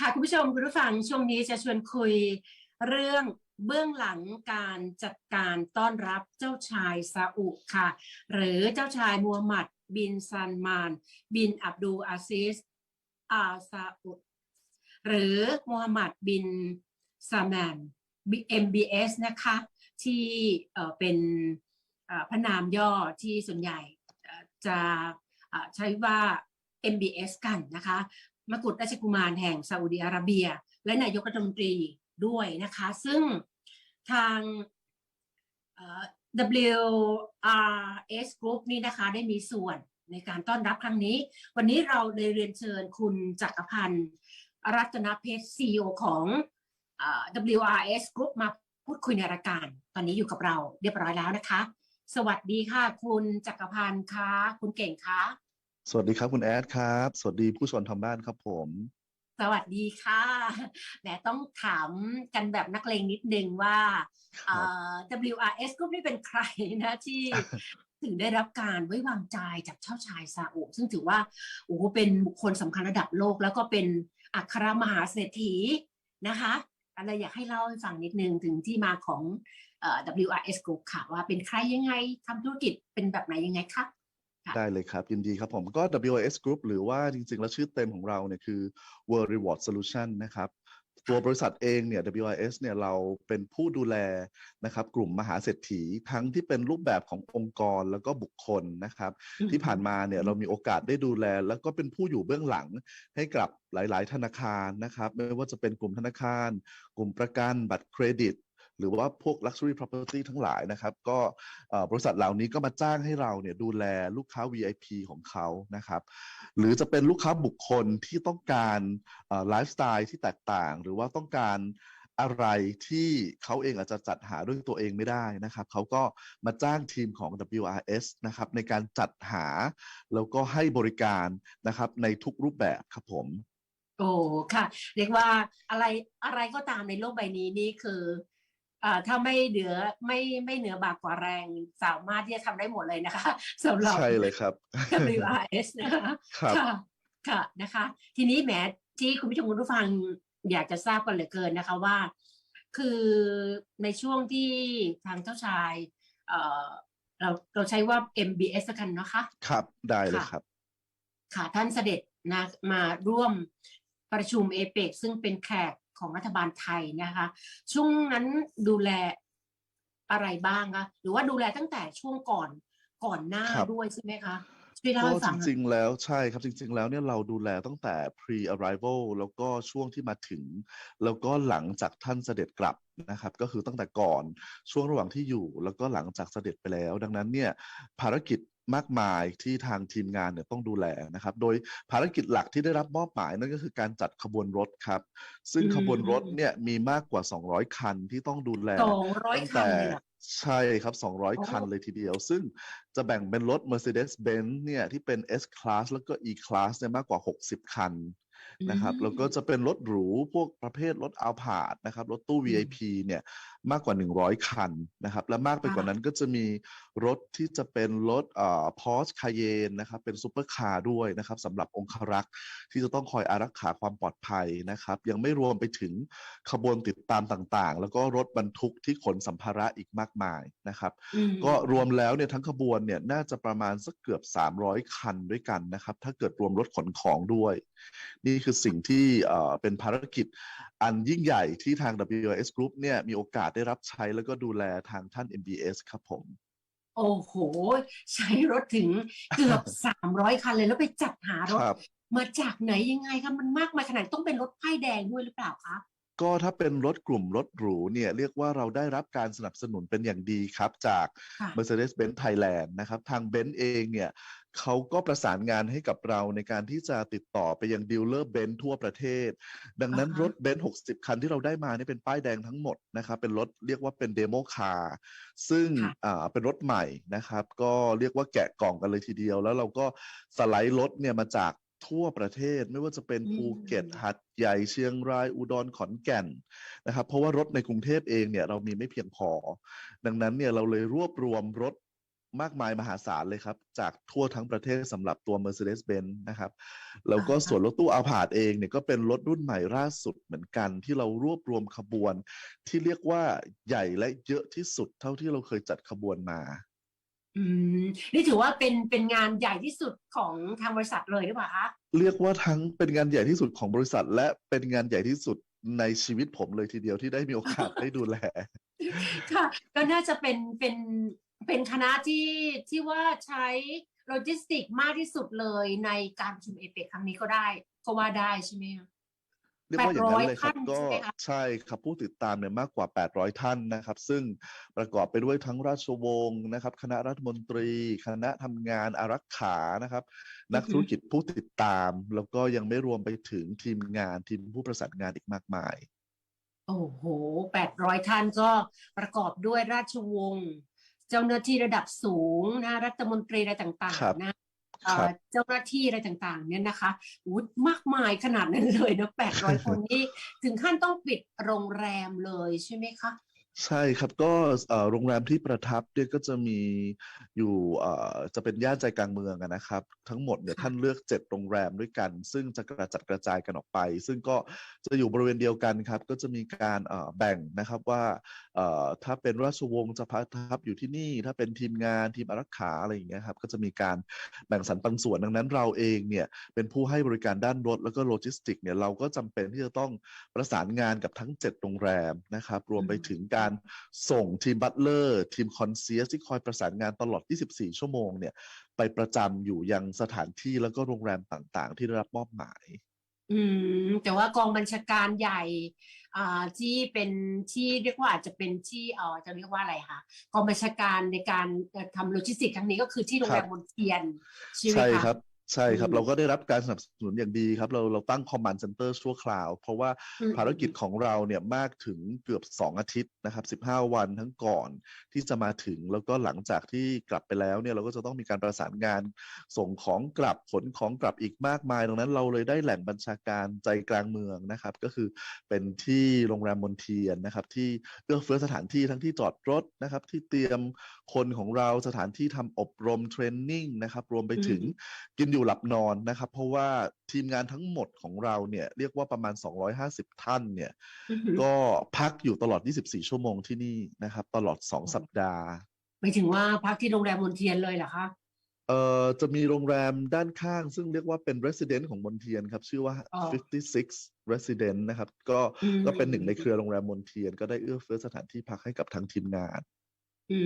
ค่ะคุณผู้ชมคุณผู้ฟังช่วงนี้จะชวนคุยเรื่องเบื้องหลังการจัดการต้อนรับเจ้าชายซาอุค่ะ หรือเจ้าชายมูฮัมหมัด บินซันมาน บินอับดุลอาซิสอาซาอุหรือมูฮัมหมัดบินซามาน MBS นะคะ ที่เป็นพระนามย่อที่ส่วนใหญ่จะใช้ว่า MBS กันนะคะ มกุฎราชกุมารแห่งซาอุดิอาระเบีย และนายกรัฐมนตรีด้วยนะคะ ซึ่งทาง WRS Group นี่นะคะได้มีส่วนในการต้อนรับครั้งนี้ วันนี้เราเลยเรียนเชิญคุณจักรพันธ์ รัตนเพชร CEO ของอ WRS Group มาพูดคุยในรายการ ตอนนี้อยู่กับเราเรียบร้อยแล้วนะคะ สวัสดีค่ะ คุณจักรพันธ์คะคุณเก่งคะ สวัสดีครับคุณแอดครับ สวัสดีผู้ชมทางบ้านครับผม สวัสดีค่ะแหมต้องถามกันแบบนักเลงนิดนึงว่าคเอ่รับอ WRS Group นี่เป็นใครนะที่ถึงได้รับการไว้วางใจจากเจ้าชายซาอุซึ่งถือว่าโอ้โหเป็นบุคคลสำคัญระดับโลก แล้วก็เป็นอัครมหาเศรษฐีนะคะอะไรอยากให้เล่าให้ฟังนิดนึงถึงที่มาของเอ่อ WRS Group ค่ะว่าเป็นใครยังไงทำธุรกิจเป็นแบบไหนยังไงคะ ค่ะ ได้เลยครับ ยินดีครับผมก็ WIS Group หรือว่าจริง ๆ แล้วชื่อเต็มของเราเนี่ยคือ World Reward Solution นะครับ ตัวบริษัทเองเนี่ย WIS เนี่ยเราเป็นผู้ดูแลนะครับกลุ่มมหาเศรษฐีทั้งที่เป็นรูปแบบขององค์กรแล้วก็บุคคลนะครับที่ผ่านมาเนี่ยเรามีโอกาสได้ดูแล แล้วก็เป็นผู้อยู่เบื้องหลังให้กับหลาย ๆ ธนาคารนะครับ ไม่ว่าจะเป็นกลุ่มธนาคาร กลุ่มประกันบัตรเครดิต หรือว่าพวก luxury property ทั้งหลายนะครับ ก็บริษัทเหล่านี้ก็มาจ้างให้เราเนี่ยดูแลลูกค้า VIP ของเขานะครับ หรือจะเป็นลูกค้าบุคคลที่ต้องการไลฟ์สไตล์ที่แตกต่าง หรือว่าต้องการอะไรที่เขาเองอาจจะจัดหาด้วยตัวเองไม่ได้นะครับ เขาก็มาจ้างทีมของ WRS นะครับในการจัดหา แล้วก็ให้บริการนะครับในทุกรูปแบบครับผม โอ้ค่ะ เรียกว่าอะไรอะไรก็ตามในโลกใบนี้นี่คือ ถ้าไม่เหนือไม่ไม่เหนือบากกว่าแรงสามารถที่จะทำได้หมดเลยนะคะสำหรับใช่เลยครับ WRS นะคะครับค่ะค่ะนะคะ ทีนี้แหมที่คุณผู้ชมคุณผู้ฟังอยากจะทราบกันเหลือเกินนะคะว่า คือในช่วงที่ทางเจ้าชายเอ่อเราเราใช้ว่า MBS ละกันนะคะครับได้เลยค่ะครับ ค่ะท่านเสด็จนะมาร่วมประชุมเอเปกซึ่งเป็นแขก ของรัฐบาลไทยนะคะ ช่วงนั้นดูแลอะไรบ้างคะหรือว่าดูแลตั้งแต่ช่วงก่อนก่อนหน้าครับด้วยใช่ไหมคะช่วยเล่าก็ให้จฟังหน่อยริงๆ แล้วใช่ครับจริง ๆ แล้วเนี่ยเราดูแลตั้งแต่ pre arrival แล้วก็ช่วงที่มาถึง แล้วก็หลังจากท่านเสด็จกลับนะครับก็คือตั้งแต่ก่อนช่วงระหว่างที่อยู่ แล้วก็หลังจากเสด็จไปแล้ว ดังนั้นเนี่ยภารกิจ มากมายที่ทางทีมงานเนี่ยต้องดูแลนะครับ โดยภารกิจหลักที่ได้รับมอบหมายนั่นก็คือการจัดขบวนรถครับ ซึ่งอืมขบวนรถเนี่ยมีมากกว่า 200 คันที่ต้องดูแลสองร้อยตั้งคันแต่เลยเหรอใช่ครับโอ้200 คันเลยทีเดียว ซึ่งจะแบ่งเป็นรถ Mercedes-Benz เนี่ยที่เป็น S Class แล้วก็ E Class เนี่ยมากกว่า 60 คันนะครับแล้วก็จะเป็นรถหรูพวกประเภทรถ Alphard นะครับรถตู้ VIP เนี่ยมากกว่า 100 คันนะครับ และมากไปกว่านั้นก็จะมีรถที่จะเป็นรถเอ่อ Porsche Cayenne นะครับเป็นซูเปอร์คาร์ด้วยนะครับสำหรับองครักษ์ที่จะต้องคอยอารักขาความปลอดภัยนะครับ ยังไม่รวมไปถึงขบวนติดตามต่างๆ แล้วก็รถบรรทุกที่ขนสัมภาระอีกมากมายนะครับอืมก็รวมแล้วเนี่ยทั้งขบวนเนี่ยน่าจะประมาณสักเกือบ 300 คันด้วยกันนะครับ ถ้าเกิดรวมรถขนของด้วย นี่คือสิ่งที่เอ่อเป็นภารกิจอันยิ่งใหญ่ที่ทาง WS Group เนี่ยมีโอกาสได้รับใช้แล้วก็ดูแลทางท่าน MBS ครับผม โอ้โห ใช้รถถึงเกือบสามร้อยคันเลยแล้วไปจัดหารถ ครับ มาจากไหนยังไงคะมันมากมายขนาดต้องเป็นรถป้ายแดงด้วยหรือเปล่าคะ ก็ถ้าเป็นรถกลุ่มรถหรูเนี่ยเรียกว่าเราได้รับการสนับสนุนเป็นอย่างดีครับจาก ค่ะ Mercedes-Benz Thailand นะครับ ทาง Benz เองเนี่ย เขาก็ประสานงานให้กับเราในการที่จะติดต่อไปยังดีลเลอร์เบนซ์ทั่วประเทศ ดังนั้นอ่าฮะ รถเบนซ์60 คันที่เราได้มานี่เป็นป้ายแดงทั้งหมดนะครับ เป็นรถเรียกว่าเป็นเดโมคาร์ซึ่งอ่าเป็นรถใหม่นะครับ ก็เรียกว่าแกะกล่องกันเลยทีเดียว แล้วเราก็สไลด์รถเนี่ยมาจากทั่วประเทศ ไม่ว่าจะเป็นภูเก็ตหัดใหญ่เชียงรายอุดรขอนแก่นนะครับ เพราะว่ารถในกรุงเทพเองเนี่ยเรามีไม่เพียงพอ ดังนั้นเนี่ยเราเลยรวบรวมรถ มากมายมหาศาลเลยครับ จากทั่วทั้งประเทศสำหรับตัว Mercedes-Benz นะครับ แล้วก็อ่าฮะส่วนรถตู้อาพาธเองเนี่ยก็เป็นรถรุ่นใหม่ล่าสุดเหมือนกัน ที่เรารวบรวมขบวน ที่เรียกว่าใหญ่และเยอะที่สุดเท่าที่เราเคยจัดขบวนมา อืม นี่ถือว่าเป็นเป็นงานใหญ่ที่สุดของทางบริษัทเลยหรือเปล่าคะเรียกว่าทั้งเป็นงานใหญ่ที่สุดของบริษัท และเป็นงานใหญ่ที่สุดในชีวิตผมเลยทีเดียวที่ได้มีโอกาสได้ดูแล ค่ะ ก็น่าจะเป็นเป็น เป็นคณะที่ที่ว่าใช้โลจิสติกมากที่สุดเลยในการประชุมเอเปกครั้งนี้ก็ได้ ก็ว่าได้ใช่ไหมคะเรียกว่าอย่างนั้นเลยครับ800ก็ท่านใช่ไหมคะใช่ครับผู้ติดตามเนี่ยมากกว่า 800 ท่านนะครับ ซึ่งประกอบไปด้วยทั้งราชวงศ์นะครับ คณะรัฐมนตรี คณะทำงานอารักขานะครับ นักธุรกิจผู้ติดตาม แล้วก็ยังไม่รวมไปถึงทีมงานทีมผู้ประสานงานอีกมากมาย โอ้โหแปดร้อยท่านก็ประกอบด้วยราชวงศ์ เจ้าหน้าที่ระดับสูงนะรัฐมนตรีอะไรต่างครับๆนะเอ่อครับเจ้าหน้าที่อะไรต่างๆ เนี่ยนะคะอู้มากมายขนาดนั้นเลยนะแปดร้อยคนนี่ถึงขั้นต้องปิดโรงแรมเลยใช่ไหมคะใช่ครับก็เอ่อโรงแรมที่ประทับเนี่ยก็จะมีอยู่เอ่อจะเป็นย่านใจกลางเมืองอะนะครับ ทั้งหมดเนี่ยค่ะท่านเลือกเจ็ดโรงแรมด้วยกัน ซึ่งจะกระจัดกระจายกันออกไป ซึ่งก็จะอยู่บริเวณเดียวกันครับ ก็จะมีการเอ่อแบ่งนะครับว่าเอ่อ ถ้าเป็นราชวงศ์จะประทับอยู่ที่นี่ ถ้าเป็นทีมงานทีมอารักขาอะไรอย่างเงี้ยครับก็จะมีการแบ่งสรรปันส่วนดังนั้นเราเองเนี่ยเป็นผู้ให้บริการด้านรถแล้วก็โลจิสติกเนี่ยเราก็จำเป็นที่จะต้องประสานงานกับทั้ง 7 โรงแรมนะครับรวมไปถึงการส่งทีมบัตเลอร์ทีมคอนเซียสที่คอยประสานงานตลอด 24 ชั่วโมงเนี่ยไปประจำอยู่ยังสถานที่แล้วก็โรงแรมต่างๆ ที่ได้รับมอบหมาย อืมแต่ว่ากองบัญชาการใหญ่ ที่เป็นที่เรียกว่าอาจจะเป็นที่เอ่อจะเรียกว่าอะไรคะกองบัญชาการในการเอ่อทำโลจิสติกส์ครั้งนี้ก็คือที่โรงแรมครับมนเทียนใช่ไหมใช่คะครับ ใช่ครับอืมเราก็ได้รับการสนับสนุนอย่างดีครับ เราเราตั้ง command center ชั่วคราว เพราะว่าอืมภารกิจของเราเนี่ยมากถึงเกือบ 2 อาทิตย์นะครับ 15 วันทั้งก่อนที่จะมาถึงแล้วก็หลังจากที่กลับไปแล้วเนี่ยเราก็จะต้องมีการประสานงานส่งของกลับขนของกลับอีกมากมายดังนั้นเราเลยได้แหล่งบัญชาการใจกลางเมืองนะครับ ก็คือเป็นที่โรงแรมมนเทียนนะครับ ที่เอื้อเฟื้อสถานที่ทั้งที่จอดรถนะครับ ที่เตรียม คนของเราสถานที่ทำอบรมเทรนนิ่งนะครับ รวมไปถึงกินอยู่หลับนอนนะครับ เพราะว่าทีมงานทั้งหมดของเราเนี่ยเรียกว่าประมาณ 250 ท่านเนี่ยอือหือก็พักอยู่ตลอด 24 ชั่วโมงที่นี่นะครับ ตลอด 2 สัปดาห์หมายถึงว่าพักที่โรงแรมมนเทียนเลยเหรอคะเอ่อจะมีโรงแรมด้านข้าง ซึ่งเรียกว่าเป็น resident ของมนเทียนครับ ชื่อว่าอ๋อ56 resident นะครับ ก็อืมก็เป็นหนึ่งในเครือโรงแรมมนเทียน ก็ได้เอื้อเฟื้อสถานที่พักให้กับทางทีมงาน อื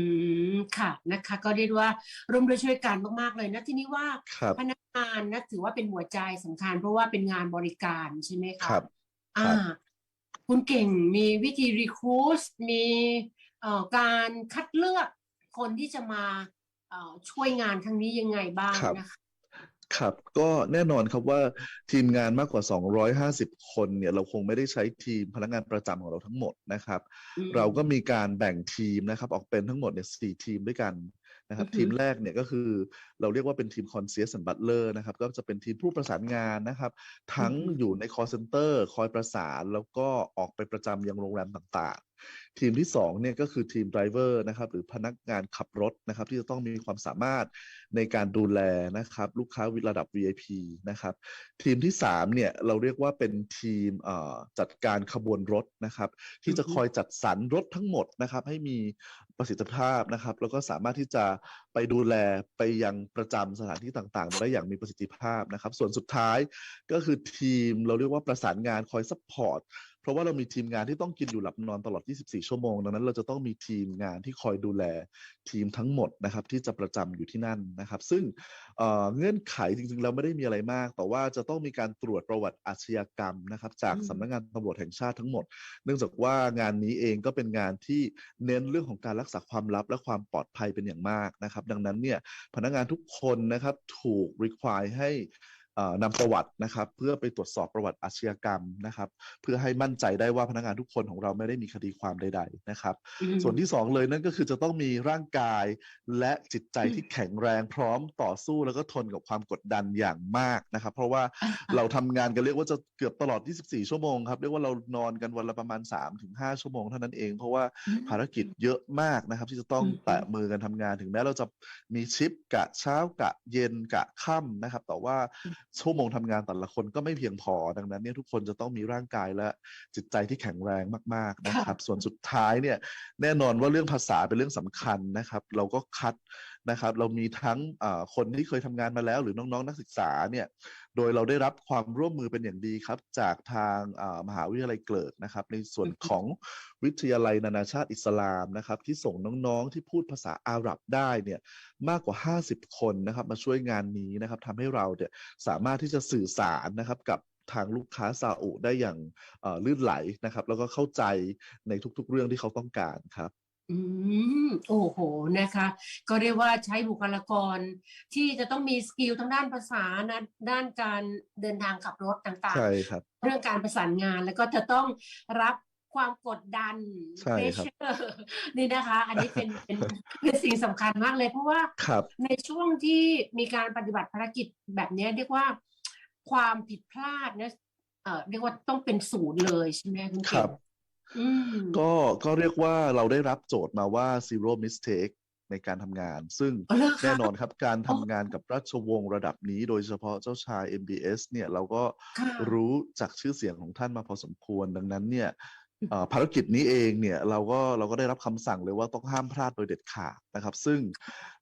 มค่ะนะคะ ก็เรียกว่าร่วมด้วยช่วยกันมากๆเลยนะทีนี้ว่าครับ พนักงานนะถือว่าเป็นหัวใจสำคัญ เพราะว่าเป็นงานบริการใช่ไหมคะครับ อ่าคุณเก่งมีวิธีรีคูสมีเอ่อการคัดเลือกคนที่จะมาเอ่อช่วยงานครั้งนี้ยังไงบ้างครับ นะคะ ครับก็แน่นอนครับว่าทีมงานมากกว่า 250 คนเนี่ยเราคงไม่ได้ใช้ทีมพนักงานประจำของเราทั้งหมดนะครับอืมเราก็มีการแบ่งทีมนะครับออกเป็นทั้งหมดเนี่ยสี่ทีมด้วยกันนะครับอือฮึทีมแรกเนี่ยก็คือเราเรียกว่าเป็นทีม Concierge and Butler นะครับก็จะเป็นทีมผู้ประสานงานนะครับ ทั้งอือฮึอยู่ใน call center คอยประสานแล้วก็ออกไปประจำยังโรงแรมต่างๆ ทีมที่สองเนี่ยก็คือทีม driver นะครับหรือพนักงานขับรถนะครับที่จะต้องมีความสามารถในการดูแลนะครับลูกค้าวิระดับ VIP นะครับทีมที่สามเนี่ยเราเรียกว่าเป็นทีมจัดการขบวนรถนะครับที่จะคอยจัดสรรรถทั้งหมดนะครับให้มีประสิทธิภาพนะครับแล้วก็สามารถที่จะไปดูแลไปยังประจำสถานที่ต่างๆ ได้อย่างมีประสิทธิภาพนะครับ ส่วนสุดท้ายก็คือทีมเราเรียกว่าประสานงานคอยซัพพอร์ต เพราะว่าเรามีทีมงานที่ต้องกินอยู่หลับนอนตลอด 24 ชั่วโมง ดังนั้น เราจะต้องมีทีมงานที่คอยดูแลทีมทั้งหมดนะครับที่จะประจำอยู่ที่นั่นนะครับ ซึ่งเอ่อเงื่อนไขจริงๆแล้วไม่ได้มีอะไรมาก แต่ว่าจะต้องมีการตรวจประวัติอาชญากรรมนะครับ จากอืมสำนักงานตำรวจแห่งชาติทั้งหมด เนื่องจากว่างานนี้เองก็เป็นงานที่เน้นเรื่องของการรักษาความลับและความปลอดภัยเป็นอย่างมากนะครับ ดังนั้นเนี่ยพนักงานทุกคนนะครับถูก require ให้เอ่อ นำประวัตินะครับ เพื่อไปตรวจสอบประวัติอาชญากรรมนะครับ เพื่อให้มั่นใจได้ว่าพนักงานทุกคนของเราไม่ได้มีคดีความใด ๆ นะครับอืมส่วนที่สองเลยนั่นก็คือจะต้องมีร่างกายและจิตใจอืมที่แข็งแรงพร้อมต่อสู้แล้วก็ทนกับความกดดันอย่างมากนะครับ เพราะว่าเราทำงานกันเรียกว่าจะเกือบตลอด 24 ชั่วโมงครับเรียกว่าเรานอนกันวันละประมาณ 3-5 ชั่วโมงเท่านั้นเอง เพราะว่าอืมภารกิจเยอะมากนะครับ ที่จะต้องอืมแตะมือกันทำงานถึงแม้เราจะมีชิปกะเช้ากะเย็นกะค่ำนะครับแต่ว่าชั่วโมงทำงานแต่ละคนก็ไม่เพียงพอ ดังนั้นเนี่ยทุกคนจะต้องมีร่างกายและจิตใจที่แข็งแรงมากๆนะครับ ส่วนสุดท้ายเนี่ยแน่นอนว่าเรื่องภาษาเป็นเรื่องสำคัญนะครับ เราก็คัดนะครับ เรามีทั้งเอ่อคนที่เคยทำงานมาแล้ว หรือน้องๆ นักศึกษาเนี่ย โดยเราได้รับความร่วมมือเป็นอย่างดีครับ จากทางเอ่อมหาวิทยาลัยเกลิกนะครับ ในส่วนอือฮึของวิทยาลัยนานาชาติอิสลามนะครับ ที่ส่งน้องๆที่พูดภาษาอาหรับได้เนี่ยมากกว่า 50 คนนะครับมาช่วยงานนี้นะครับทำให้เราเนี่ยสามารถที่จะสื่อสารนะครับกับทางลูกค้าซาอุได้อย่างเอ่อลื่นไหลนะครับ แล้วก็เข้าใจในทุกๆเรื่องที่เขาต้องการครับ อืม โอ้โหนะคะ ก็เรียกว่าใช้บุคลากรที่จะต้องมีสกิลทั้งด้านภาษานะด้านการเดินทางขับรถต่างใช่ครับ ๆ เรื่องการประสานงานแล้วก็จะต้องรับความกดดัน ใช่ครับ pressure นี่นะคะ อันนี้เป็นเป็นเป็นสิ่งสำคัญมากเลยเพราะว่า ครับ ในช่วงที่มีการปฏิบัติภารกิจแบบเนี้ยเรียกว่าความผิดพลาดเนี่ยเอ่อเรียกว่าต้องเป็นศูนย์เลยใช่ไหมคุณคเก่รังบอืม ก็ก็เรียกว่าเราได้รับโจทย์มาว่า zero mistake ในการทำงาน ซึ่งอ๋อเหรอคะแน่นอนครับการอ๋อทำงานกับราชวงศ์ระดับนี้ โดยเฉพาะเจ้าชาย MBS เนี่ยเราก็ค่ะรู้จากชื่อเสียงของท่านมาพอสมควรดังนั้นเนี่ยเอ่อภารกิจนี้เองเนี่ยเราก็เราก็ได้รับคำสั่งเลยว่าต้องห้ามพลาดโดยเด็ดขาดนะครับ ซึ่ง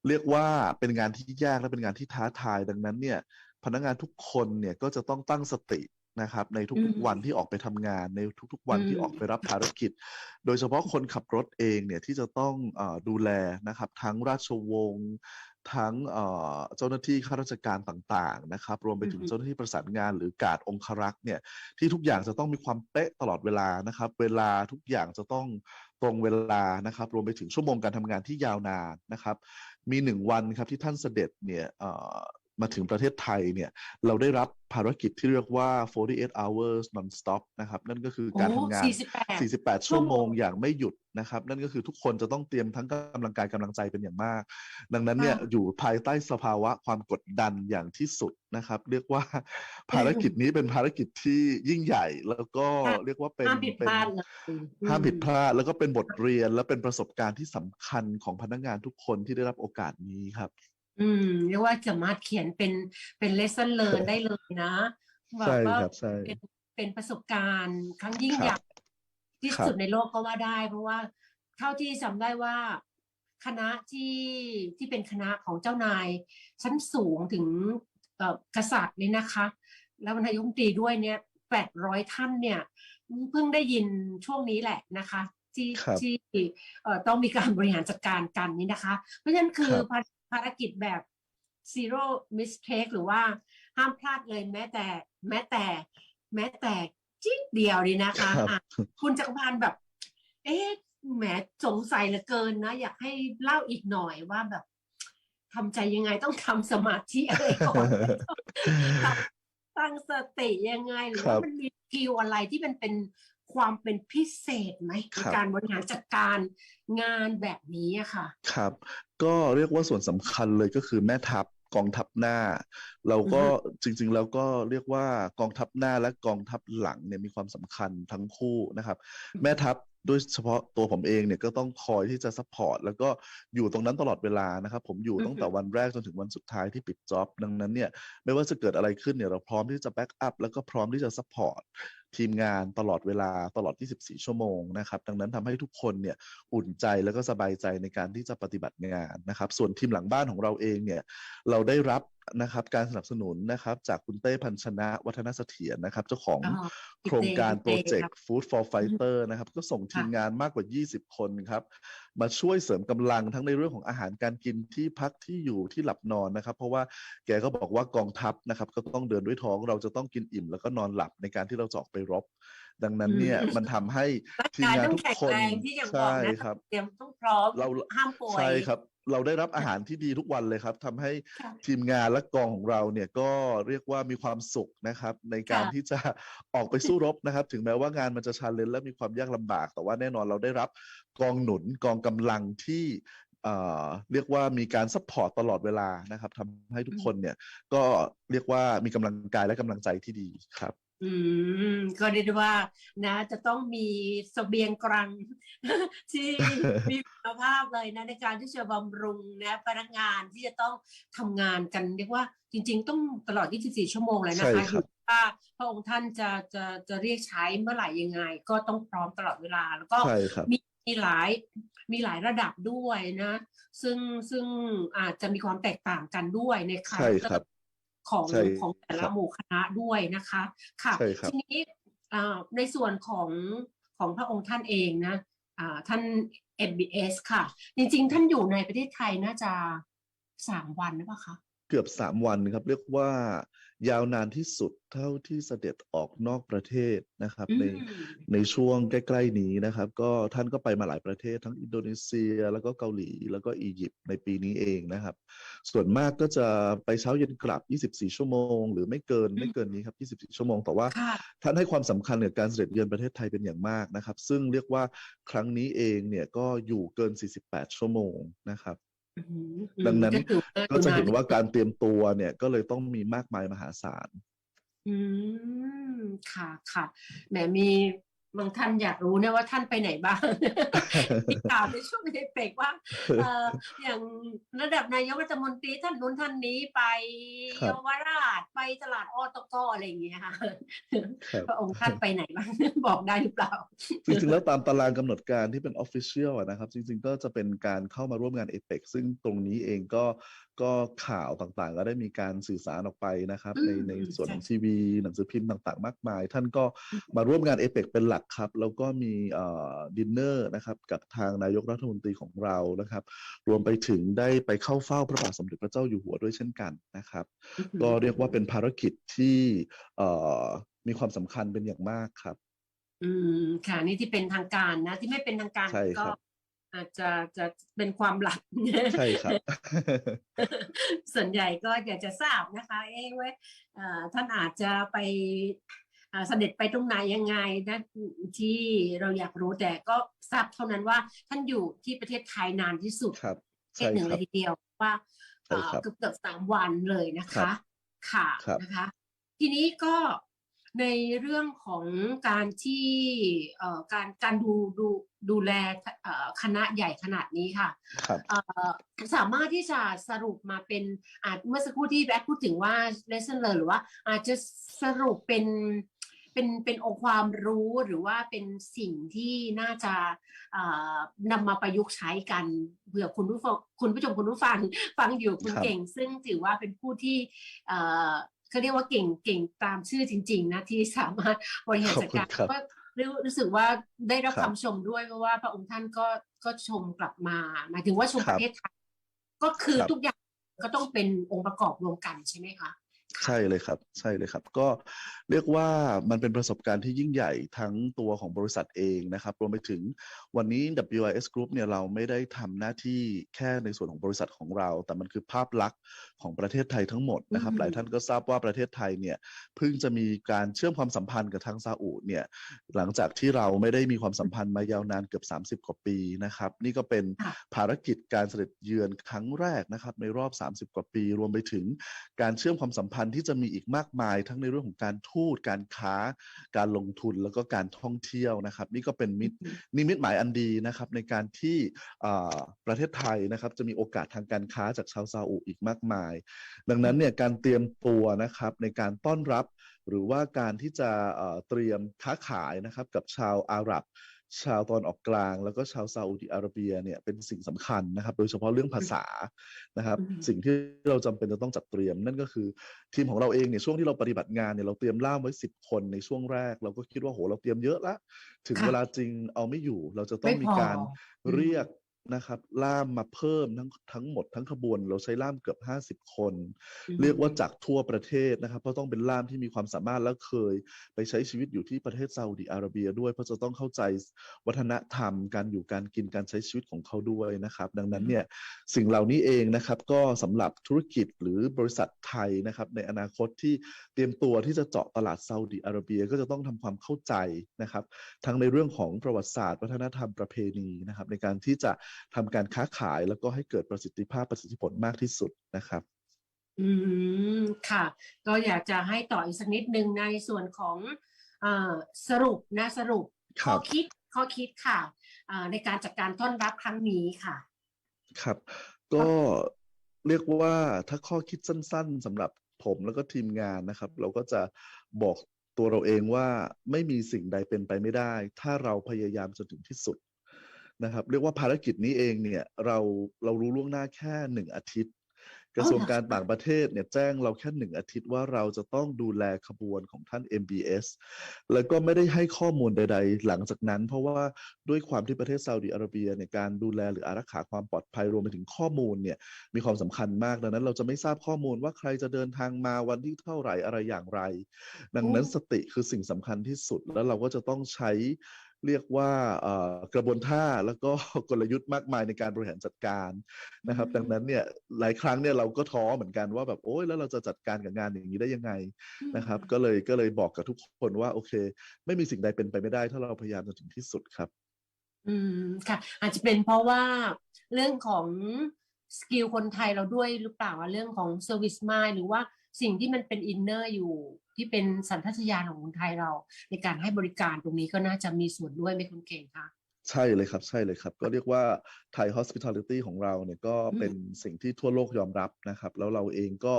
เรียกว่าเป็นงานที่ยากและเป็นงานที่ท้าทายดังนั้นเนี่ยพนักงานทุกคนเนี่ยก็จะต้องตั้งสติ นะครับ ในอืทุกมๆวันที่ออกไปทำงาน ในทุกๆวันอืที่มออกไปรับภารกิจ โดยเฉพาะคนขับรถเองเนี่ยที่จะต้องเออดูแลนะครับ ทั้งราชวงศ์ทั้งเอ่อเจ้าหน้าที่ข้าราชการต่างๆนะครับ รวมไปถึงอือฮึเจ้าหน้าที่ประสานงานหรือการองครักษ์เนี่ยที่ทุกอย่างจะต้องมีความเป๊ะตลอดเวลานะครับ เวลาทุกอย่างจะต้องตรงเวลานะครับ รวมไปถึงชั่วโมงการทำงานที่ยาวนานนะครับ มีหนึ่งวันครับที่ท่านเสด็จเนี่ยเอ่อ มาถึงประเทศไทยเนี่ย เราได้รับภารกิจที่เรียกว่า 48 hours non-stop นะครับ นั่นก็คือโอ้การทำงานสี่สิบแปด48 ชั่วโมงอย่างไม่หยุดนะครับ นั่นก็คือทุกคนจะต้องเตรียมทั้งกำลังกายกำลังใจเป็นอย่างมาก ดังนั้นเนี่ยค่ะอยู่ภายใต้สภาวะความกดดันอย่างที่สุดนะครับ เรียกว่าภารกิจนี้เป็นภารกิจที่ยิ่งใหญ่ แล้วก็ค่ะเรียกว่าเป็นห้ามผิดเป็พนลาดเลยห้ามผิดพอืลาดแล้วก็เป็นบทเรียนและเป็นประสบการณ์ที่สำคัญของพนักงานทุกคนที่ได้รับโอกาสนี้ครับ อืมเรียกว่าสามารถเขียนเป็นเป็น lesson learn ได้เลยนะแบใช่บว่าครับใช่ เป็นเป็นประสบการณ์ครั้งยิ่งครับใหญ่ที่ครับสุดในโลกก็ว่าได้ เพราะว่าเท่าที่จำได้ว่า คณะที่ที่เป็นคณะของเจ้านาย ชั้นสูงถึงเอ่อกษัตริย์นี่นะคะ แล้วนายกรัฐมนตรีด้วยเนี่ยแปดร้อยท่านเนี่ย เพิ่งได้ยินช่วงนี้แหละนะคะ ที่ครับ ที่เอ่อต้องมีการบริหารจัดการกันนี่นะคะ เพราะฉะนั้นคือครับภาร ภารกิจแบบ zero mistake หรือว่าห้ามพลาดเลยแม้แต่ แม้แต่ แม้แต่จิ๊ดเดียวนี่นะคะครับอะคุณจักรพันธ์แบบ เอ๊ะแหมสงสัยเหลือเกินนะ อยากให้เล่าอีกหน่อยว่าแบบทำใจยังไงต้องทำสมาธิอะไรก่อนตั้งสติยังไงหรือครัว่าบมันมีสกิลอะไรที่มันเป็น ความเป็นพิเศษไหมครัในบการบริหารจัดการงานแบบนี้อะค่ะ ครับ ก็เรียกว่าส่วนสำคัญเลยก็คือแม่ทัพกองทัพหน้า เราก็จริงๆแล้วก็เรียกว่ากองทัพหน้าและกองทัพหลังเนี่ยมีความสำคัญทั้งคู่นะครับ แม่ทัพโดยเฉพาะตัวผมเองเนี่ยก็ต้องคอยที่จะซัพพอร์ตแล้วก็อยู่ตรงนั้นตลอดเวลานะครับ ผมอยู่อือฮึตั้งแต่วันแรกจนถึงวันสุดท้ายที่ปิดจ็อบดังนั้นเนี่ยไม่ว่าจะเกิดอะไรขึ้นเนี่ยเราพร้อมที่จะแบ็กอัพแล้วก็พร้อมที่จะซัพพอร์ตทีมงานตลอดเวลาตลอด 24 ชั่วโมงนะครับ ดังนั้นทำให้ทุกคนเนี่ยอุ่นใจแล้วก็สบายใจในการที่จะปฏิบัติงานนะครับ ส่วนทีมหลังบ้านของเราเองเนี่ยเราได้รับนะครับการสนับสนุนนะครับจากคุณเต้พันชนะวัฒนเสถียรนะครับ เจ้าของอ๋อโครงการพี่โปรต้เจกคต์ Food for Fighter นะครับ ก็ส่งทีมค่ะงานมากกว่า 20 คนครับ มาช่วยเสริมกำลังทั้งในเรื่องของอาหารการกินที่พักที่อยู่ที่หลับนอนนะครับ เพราะว่าแกก็บอกว่ากองทัพนะครับ ก็ต้องเดินด้วยท้องเราจะต้องกินอิ่มแล้วก็นอนหลับในการที่เราจะออกไปรบ ดังนั้นเนี่ยอืมมันทำให้ร่างทีมกายงานต้องทุกแข็งคนแรงที่อย่างบอกใช่นะครับเตรียมต้องพร้อมเราห้ามป่วยใช่ครับ เราได้รับอาหารที่ดีทุกวันเลยครับทำให้ค่ะทีมงานและกองของเราเนี่ยก็เรียกว่ามีความสุขนะครับ ในการค่ะที่จะออกไปสู้รบนะครับ ถึงแม้ว่างานมันจะชาเลนจ์และมีความยากลำบาก แต่ว่าแน่นอนเราได้รับกองหนุนกองกำลังที่เอ่อเรียกว่ามีการซัพพอร์ตตลอดเวลานะครับทำให้ทุกคนเนี่ยก็เรียกว่ามีกำลังกายและกำลังใจที่ดีครับ อืมก็เรียกได้ว่านะ จะต้องมีเสบียงกรังที่มีคุณภาพเลยนะในการที่จะบำรุงนะพนักงานที่จะต้องทำงานกันเรียกว่าจริง ๆ ต้องตลอด 24 ชั่วโมงเลยนะใช่คะครับอยู่ว่าพระองค์ท่านจะจะจะเรียกใช้เมื่อไหร่ยังไง ก็ต้องพร้อมตลอดเวลาแล้วก็ ใช่ครับ มีมีหลายมีหลายระดับด้วยนะ ซึ่งซึ่งอาจจะมีความแตกต่างกันด้วยในคาใช่แรคเตอครับ ร์ ของใช่ของแต่คละรับหมู่คณะด้วยนะคะค่ะใช่ครับทีนี้อ่าในส่วนของของพระองค์ท่านเองนะอ่าท่าน MBS ค่ะ จริงๆ ท่านอยู่ในประเทศไทยน่าจะสามวันหรือเปล่าคะ เกือบสามวันครับ เรียกว่ายาวนานที่สุดเท่าที่เสด็จออกนอกประเทศนะครับอืในมในช่วงใกล้ ๆ นี้นะครับ ก็ท่านก็ไปมาหลายประเทศทั้งอินโดนีเซีย แล้วก็เกาหลี แล้วก็อียิปต์ในปีนี้เองนะครับ ส่วนมากก็จะไปเช้าเย็นกลับ 24 ชั่วโมง หรือไม่เกินอืมไม่เกินนี้ครับ 24 ชั่วโมง แต่ว่าค่ะท่านให้ความสำคัญกับการเสด็จเยือนประเทศไทยเป็นอย่างมากนะครับ ซึ่งเรียกว่าครั้งนี้เองเนี่ยก็อยู่เกิน 48 ชั่วโมงนะครับอืม ดังนั้นก็ถือว่าก็จะเห็นอยู่ว่าการเตรียมตัวเนี่ยก็เลยต้องมีมากมายมหาศาล อืม ค่ะค่ะแหมมี บางท่านอยากรู้นะว่าท่านไปไหนบ้างมีข่าวในช่วงเอเปกว่าเอ่ออย่างระดับนายกรัฐมนตรีท่านนู้นท่านนี้ไปครับเยาวราชไปตลาดออตกอะไรอย่างเงี้ยค่ะครับพระองค์ท่านไปไหนบ้างบอกได้หรือเปล่า จริงๆ แล้วตามตารางกำหนดการที่เป็น Official อะนะครับ จริง ๆ ก็จะเป็นการเข้ามาร่วมงานเอเปกซึ่งตรงนี้เองก็ ก็ข่าวต่างๆ ก็ได้มีการสื่อสารออกไปนะครับ ในอืมในส่วนของใช่ทีวีหนังสือพิมพ์ต่างๆ มากมาย ท่านก็มาร่วมงานเอเปกเป็นหลักครับ แล้วก็มีเอ่อดินเนอร์นะครับ กับทางนายกรัฐมนตรีของเรานะครับ รวมไปถึงได้ไปเข้าเฝ้าพระบาทสมเด็จพระเจ้าอยู่หัวด้วยเช่นกันนะครับ ก็เรียกว่าเป็นภารกิจที่เอ่อมีความสำคัญเป็นอย่างมากครับ อืมค่ะนี่ที่เป็นทางการนะ ที่ไม่เป็นทางการใช่ก็ครับ อาจจะจะเป็นความลับใช่ครับ ส่วนใหญ่ก็อยากจะทราบนะคะ เอ๊ะว่าเอ่อท่านอาจจะไปอ่าเสด็จไปตรงไหนยังไงนะที่เราอยากรู้แต่ก็ทราบเท่านั้นว่าท่านอยู่ที่ประเทศไทยนานที่สุดครับประเทศหนึ่งใช่เลครับยทีเดียวว่าใช่ครับเกือบเกือบสามวันเลยนะครัคะบค่ะครับนะคะ ทีนี้ก็ ในเรื่องของการที่เอ่อการการดูดูดูแลเอ่อคณะใหญ่ขนาดนี้ค่ะครับเอ่อสามารถที่จะสรุปมาเป็นอาจเมื่อสักครู่ที่แบ็คพูดถึงว่า lesson learn หรือว่าอาจจะสรุปเป็นเป็นเป็นองค์ความรู้หรือว่าเป็นสิ่งที่น่าจะเอ่อนำมาประยุกต์ใช้กันเผื่อคุณผู้ฟังคุณผู้ชมคุณผู้ฟังฟังอยู่คุณครับเก่ง ซึ่งถือว่าเป็นผู้ที่ เอ่อเขาเรียกว่าเก่งเก่งตามชื่อจริง ๆ นะที่สามารถบริหารจัดการขอบคุณครับก็รู้รู้สึกว่าได้รับครับคำชมด้วยเพราะว่าพระองค์ท่านก็ก็ชมกลับมาหมายถึงว่าชมคปรับระเทศไทยก็คือครับทุกอย่างก็ต้องเป็นองค์ประกอบรวมกันใช่ไหมคะ ใช่เลยครับ ใช่เลยครับ ก็เรียกว่ามันเป็นประสบการณ์ที่ยิ่งใหญ่ทั้งตัวของบริษัทเองนะครับรวมไปถึงวันนี้ WIS Group เนี่ยเราไม่ได้ทำหน้าที่แค่ในส่วนของบริษัทของเรา แต่มันคือภาพลักษณ์ของประเทศไทยทั้งหมดนะครับ หลายท่านก็ทราบว่าประเทศไทยเนี่ยเพิ่งจะมีการเชื่อมความสัมพันธ์กับทางซาอุเนี่ยหลังจากที่เราไม่ได้มีความสัมพันธ์มายาวนานเกือบ 30 กว่าปีนะครับ นี่ก็เป็นภารกิจการเสด็จเยือนครั้งแรกนะครับในรอบ 30 กว่าปี รวมไปถึงการเชื่อมความสัมพันธ์ที่จะมีอีกมากมาย ทั้งในเรื่องของการทูตการค้า การลงทุนแล้วก็การท่องเที่ยวนะครับ นี่ก็เป็นมิตรนิมิตหมายอันดีนะครับ ในการที่อ่าประเทศไทยนะครับ จะมีโอกาสทางการค้าจากชาวซาอุอีกมากมาย ดังนั้นเนี่ยการเตรียมตัวนะครับในการต้อนรับหรือว่าการที่จะเอ่อเตรียมค้าขายนะครับกับชาวอาหรับ ชาวตอนออกกลาง แล้วก็ชาวซาอุดิอาระเบียเนี่ยเป็นสิ่งสำคัญนะครับ โดยเฉพาะเรื่องภาษานะครับอืมสิ่งที่เราจำเป็นจะต้องจัดเตรียม นั่นก็คือทีมของเราเองเนี่ยช่วงที่เราปฏิบัติงานเนี่ยเราเตรียมล่ามไว้ 10 คนในช่วงแรก เราก็คิดว่าโหเราเตรียมเยอะละ ถึงค่ะเวลาจริงเอาไม่อยู่ เราจะต้อไม่งมีพอการอืมเรียก นะครับ ล่ามมาเพิ่มทั้งทั้งหมดทั้งขบวน เราใช้ล่ามเกือบ50คน เรียกว่าจากทั่วประเทศนะครับ เพราะต้องเป็นล่ามที่มีความสามารถและเคย ไปใช้ชีวิตอยู่ที่ประเทศซาอุดิอาระเบียด้วย เพราะจะต้องเข้าใจวัฒนธรรมการอยู่การกินการใช้ชีวิตของเขาด้วยนะครับ ดังนั้นเนี่ยสิ่งเหล่านี้เองนะครับ ก็สำหรับธุรกิจหรือบริษัทไทยนะครับ ในอนาคตที่เตรียมตัวที่จะเจาะตลาดซาอุดิอาระเบียก็จะต้องทำความเข้าใจนะครับ ทั้งในเรื่องของประวัติศาสตร์ วัฒนธรรมประเพณีนะครับ ในการที่จะทำการค้าขายแล้วก็ให้เกิดประสิทธิภาพประสิทธิผลมากที่สุดนะครับอืมค่ะ ก็อยากจะให้ต่ออีกสักนิดนึงในส่วนของเอ่อสรุปนะสรุปคข้รัอบคิดข้อคิดค่ะเอ่อในการจัดการต้อนรับครั้งนี้ค่ะ ครับ ก็เรียกว่าถ้าข้อคิดสั้น ๆสำหรับผมแล้วก็ทีมงานนะครับ เราก็จะบอกตัวเราเองว่าไม่มีสิ่งใดเป็นไปไม่ได้ ถ้าเราพยายามจนถึงที่สุด นะครับเรียกว่าภารกิจนี้เองเนี่ยเราเรารู้ล่วงหน้าแค่หนึ่งอาทิตย์ กระทรวงการต่างประเทศเนี่ยแจ้งเราแค่หนึ่งอาทิตย์ว่าเราจะต้องดูแลขบวนของท่าน MBS แล้วก็ไม่ได้ให้ข้อมูลใด ๆ หลังจากนั้น เพราะว่าด้วยความที่ประเทศซาอุดิอาระเบียเนี่ยการดูแลหรืออารักขาความปลอดภัยรวมไปถึงข้อมูลเนี่ยมีความสำคัญมากดังนั้นเราจะไม่ทราบข้อมูลว่าใครจะเดินทางมาวันที่เท่าไหร่อะไรอย่างไร ดังนั้นโอ้สติคือสิ่งสำคัญที่สุดแล้วเราก็จะต้องใช้ เรียกว่าเอ่อกระบวนท่าแล้วก็กลยุทธ์มากมายในการบริหารจัดการนะครับ ดังนั้นเนี่ยหลายครั้งเนี่ยเราก็ท้อเหมือนกันว่าแบบโอ๊ยแล้วเราจะจัดการกับงานอย่างนี้ได้ยังไงนะครับ ก็เลยก็เลยบอกกับทุกคนว่าโอเค ไม่มีสิ่งใดเป็นไปไม่ได้ ถ้าเราพยายามจนถึงที่สุดครับ อืมค่ะ อาจจะเป็นเพราะว่าเรื่องของสกิลคนไทยเราด้วยหรือเปล่าเรื่องของ Service Mind หรือว่าสิ่งที่มันเป็นอินเนอร์อยู่ ที่เป็นสัญชาตญาณของคนไทยเรา ในการให้บริการตรงนี้ก็น่าจะมีส่วนด้วยไหมคุณเก่งคะใช่เลยครับใช่เลยครับ ก็เรียกว่าไทย hospitality ของเราเนี่ยก็อืมเป็นสิ่งที่ทั่วโลกยอมรับนะครับ แล้วเราเองก็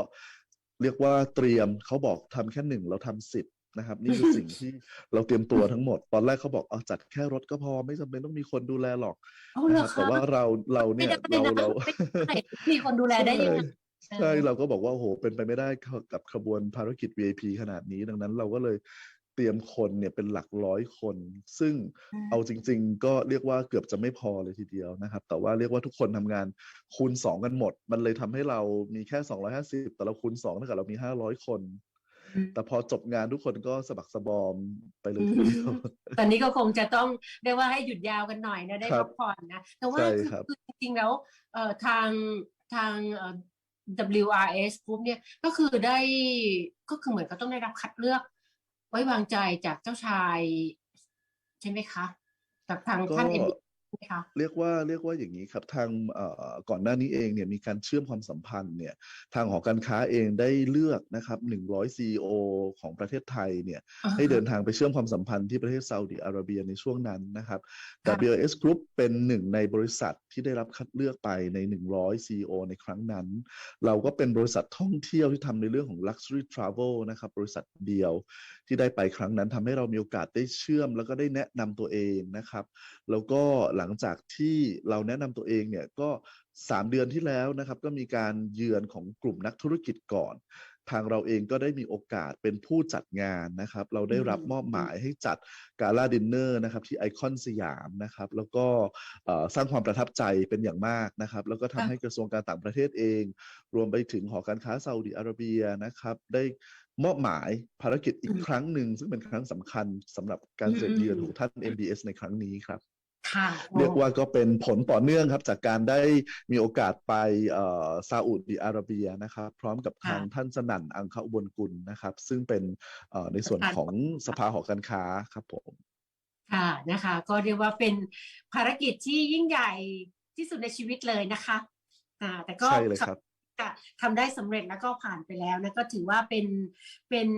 เรียกว่าเตรียมเขาบอกทำแค่หนึ่งเราทำสิบนะครับนี่คือสิ่งที่เราเตรียมตัวทั้งหมด ตอนแรกเขาบอกเอาจัดแค่รถก็พอไม่จำเป็นต้องมีคนดูแลหรอกเอาเหรนะอครับแต่คะว่าเราเราไม่เนี่ยได้เรานะเราไม่ได้มีคนดูแลได้ยังไง ใช่เราก็บอกว่าโอ้โหเป็นไปไม่ได้กับขบวนภารกิจ VIP ขนาดนี้ดังนั้นเราก็เลยเตรียมคนเนี่ยเป็นหลักร้อยคน ซึ่งอืมเอาจริง ๆ ก็เรียกว่าเกือบจะไม่พอเลยทีเดียวนะครับ แต่ว่าเรียกว่าทุกคนทำงานคูณ 2 กันหมด มันเลยทำให้เรามีแค่ 250 แต่เราคูณ2เท่ากับเรามี 500 คนอืมแต่พอจบงานทุกคนก็สะบักสะบอมไปเลยทีเดียวตอนนี้ก็คงจะต้องเรียกว่าให้หยุดยาวกันหน่อยนะได้ครัพับกผ่อนนะแต่ว่าใช่คือครับคือจริงๆแล้วเอ่อทางทางเอ่อ WRS Group เนี่ยก็คือได้ก็คือเหมือนเขาต้องได้รับคัดเลือก ไว้วางใจจากเจ้าชาย ใช่ไหมคะจากทางท่านเอ็ม ไหมคะ เรียกว่าเรียกว่าอย่างนี้ครับทางเอ่อก่อนหน้านี้เองเนี่ยมีการเชื่อมความสัมพันธ์เนี่ยทางหอการค้าเองได้เลือกนะครับ100 CEO ของประเทศไทยเนี่ยอ่าฮะให้เดินทางไปเชื่อมความสัมพันธ์ที่ประเทศซาอุดิอาระเบียในช่วงนั้นนะครับค่ะ WS Group เป็นหนึ่งในบริษัทที่ได้รับคัดเลือกไปใน 100 CEO ในครั้งนั้น เราก็เป็นบริษัทท่องเที่ยวที่ทำในเรื่องของ Luxury Travel นะครับบริษัทเดียวที่ได้ไปครั้งนั้นทำให้เรามีโอกาสได้เชื่อมแล้วก็ได้แนะนำตัวเองนะครับ แล้วก็หลังังจากที่เราแนะนำตัวเองเนี่ยก็ 3 เดือนที่แล้วนะครับ ก็มีการเยือนของกลุ่มนักธุรกิจก่อน ทางเราเองก็ได้มีโอกาสเป็นผู้จัดงานนะครับ เราได้รับมอบหมายให้จัดกาลาดินเนอร์นะครับที่ไอคอนสยามนะครับ แล้วก็สร้างความประทับใจเป็นอย่างมากนะครับ แล้วก็ทำให้กระทรวงการต่างประเทศเอง รวมไปถึงหอการค้าซาอุดิอาระเบียนะครับได้มอบหมายภารกิจอีกครั้งหนึ่ง ซึ่งเป็นครั้งสำคัญสำหรับการเสด็จเยือนของท่าน MBS ในครั้งนี้ครับ เรียกว่าก็เป็นผลต่อเนื่องครับจากการได้มีโอกาสไปเอ่อซาอุดิอาระเบียนะครับ พร้อมกับทางท่านสนั่นอังคาอุบลกุลนะครับ ซึ่งเป็นเอ่อในส่วนของสภาหอการค้าครับผมค่ะนะคะก็เรียกว่าเป็นภารกิจที่ยิ่งใหญ่ที่สุดในชีวิตเลยนะคะอ่าแต่ก็ใช่เลยครับค่ะทำได้สำเร็จแล้วก็ผ่านไปแล้วนะก็ถือว่าเป็นเป็น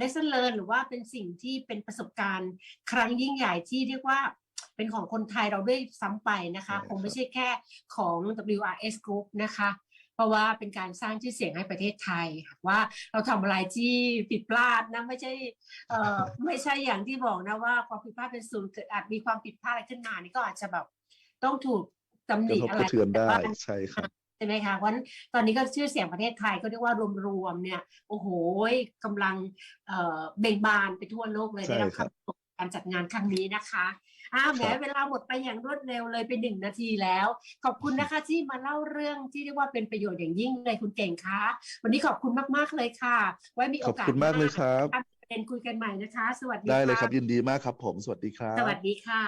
lesson learn หรือว่าเป็นสิ่งที่เป็นประสบการณ์ ครั้งยิ่งใหญ่ที่เรียกว่า เป็นของคนไทยเราด้วยซ้ำไปนะคะใช่ครับคงไม่ใช่แค่ของ WRS Group นะคะเพราะว่าเป็นการสร้างชื่อเสียงให้ประเทศไทยหากว่าเราทำอะไรที่ผิดพลาดนะไม่ใช่เอ่อไม่ใช่อย่างที่บอกนะว่าความผิดพลาดเป็นศูนย์เกิดอาจมีความผิดพลาดอะไรขึ้นมานี่ก็อาจจะแบบต้องถูกตำหกนิระทบอะไรกระเทือนได้แต่ว่าใช่ครับใช่ไหมคะเพราะฉะนั้นตอนนี้ก็ชื่อเสียงประเทศไทยก็เรียกว่ารวมๆเนี่ยโอ้โหกำลังเอ่อเบ่งบานไปทั่วโลกเลยใช่ได้รับครับคำชมการจัดงานครั้งนี้นะคะ อ้าวแหมครับเวลาหมดไปอย่างรวดเร็วเลยไปหนึ่งนาทีแล้ว ขอบคุณนะคะที่มาเล่าเรื่องที่เรียกว่าเป็นประโยชน์อย่างยิ่งเลยคุณเก่งคะวันนี้ขอบคุณมากๆเลยค่ะ ไว้มีขโออบกาสคุณมากเลยครับหน้ประเด็นคุยกันใหม่นะคะ สวัสดีได้เลยะครับยินดีมากครับ ผมสวัสดีครับ สวัสดีค่ะ